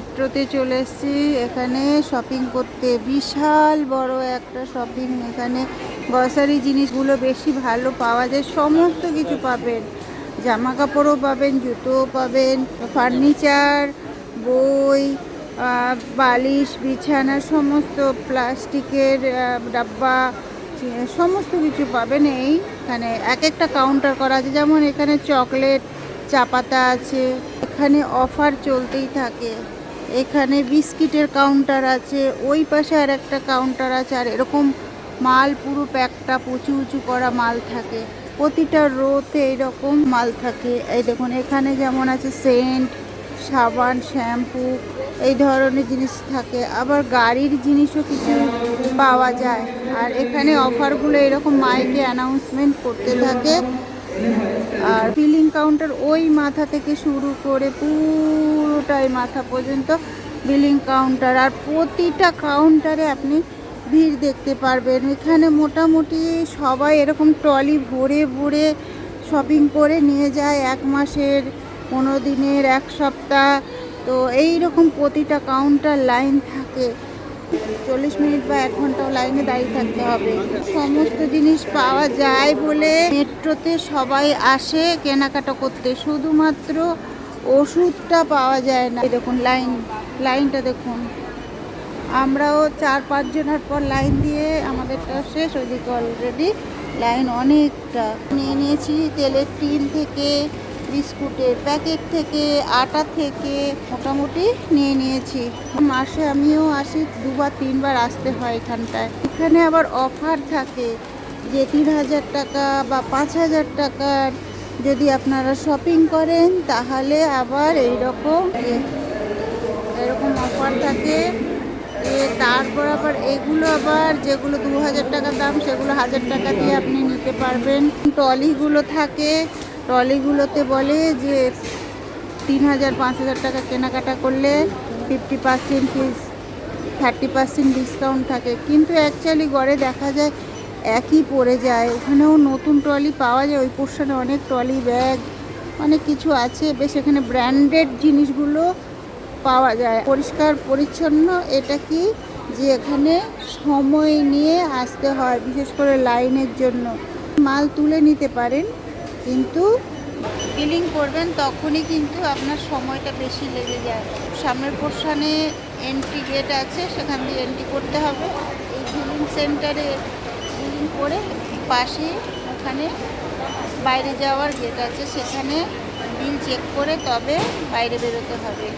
মেট্রোতে চলে এসেছি। এখানে শপিং করতে বিশাল বড় একটা শপিং এখানে গ্রসারি জিনিসগুলো বেশি ভালো পাওয়া যায়। সমস্ত কিছু পাবেন। জামা কাপড়ও পাবেন, জুতোও পাবেন ফার্নিচার বই বালিশ, বিছানা, সমস্ত প্লাস্টিকের ডাব্বা সমস্ত কিছু পাবেন এই। এইখানে এক একটা কাউন্টার করা আছে। যেমন এখানে চকলেট চা পাতা আছে। এখানে অফার চলতেই থাকে। এখানে বিস্কিটের কাউন্টার আছে, ওই পাশে আর একটা কাউন্টার আছে, আর এরকম মাল, পুরো প্যাকটা উঁচু উঁচু করা মাল থাকে। প্রতিটা রোতে এরকম মাল থাকে। এই দেখুন, এখানে যেমন আছে সেন্ট, সাবান, শ্যাম্পু, এই ধরনের জিনিস থাকে। আবার গাড়ির জিনিসও কিছু পাওয়া যায়। আর এখানে অফারগুলো এরকম মাইকে অ্যানাউন্সমেন্ট করতে থাকে। আর বিলিং কাউন্টার ওই মাথা থেকে শুরু করে পুরোটাই মাথা পর্যন্ত বিলিং কাউন্টার। আর প্রতিটা কাউন্টারে আপনি ভিড় দেখতে পারবেন। এখানে মোটামুটি সবাই এরকম ট্রলি ভরে ভরে শপিং করে নিয়ে যায় এক মাসের, পনেরো দিনের, এক সপ্তাহ। তো এই রকম প্রতিটা কাউন্টার লাইন থাকে। চল্লিশ মিনিট বা এক ঘন্টাও লাইনে দাঁড়িয়ে থাকতে হবে। সমস্ত জিনিস পাওয়া যায় বলে মেট্রোতে সবাই আসে কেনাকাটা করতে। শুধুমাত্র ওষুধটা পাওয়া যায় না। দেখুন, লাইন, লাইনটা দেখুন। আমরাও চার পাঁচজনের পর লাইন দিয়ে আমাদেরটা শেষ, ওইদিকে অলরেডি লাইন অনেকটা। নিয়ে নিয়েছি তেলের টিন থেকে। বিস্কুটের প্যাকেট থেকে, আটা থেকে মোটামুটি নিয়ে নিয়েছি। মাসে আমিও আসি, দুবার, তিনবার আসতে হয় এখানটায়। এখানে আবার অফার থাকে যে তিন হাজার টাকা বা পাঁচ হাজার টাকার যদি আপনারা শপিং করেন, তাহলে আবার এইরকম এরকম অফার থাকে। তারপর আবার এগুলো আবার যেগুলো দু হাজার টাকা দাম, সেগুলো হাজার টাকা দিয়ে আপনি নিতে পারবেন। ট্রলিগুলো থাকে ট্রলিগুলোতে বলে যে তিন হাজার, পাঁচ হাজার টাকা কেনাকাটা করলে ফিফটি পার্সেন্ট ফিস থার্টি পার্সেন্ট ডিসকাউন্ট থাকে। কিন্তু অ্যাকচুয়ালি গড়ে দেখা যায় একই পড়ে যায়। ওখানেও নতুন ট্রলি পাওয়া যায়, ওই পোর্শনে অনেক ট্রলি ব্যাগ, অনেক কিছু আছে। বেশ, এখানে ব্র্যান্ডেড জিনিসগুলো পাওয়া যায়। পরিষ্কার, পরিচ্ছন্ন, এটা কি যে এখানে সময় নিয়ে আসতে হয়, বিশেষ করে লাইনের জন্য। মাল তুলে নিতে পারেন। কিন্তু বিলিং করবেন তখনই কিন্তু আপনার সময়টা বেশি লেগে যায়। সামনের পোর্শানে এন্ট্রি গেট আছে, সেখান দিয়ে এন্ট্রি করতে হবে। এই বিলিং সেন্টারে বিলিং করে পাশে ওখানে বাইরে যাওয়ার গেট আছে, সেখানে বিল চেক করে তবে বাইরে বেরোতে হবে।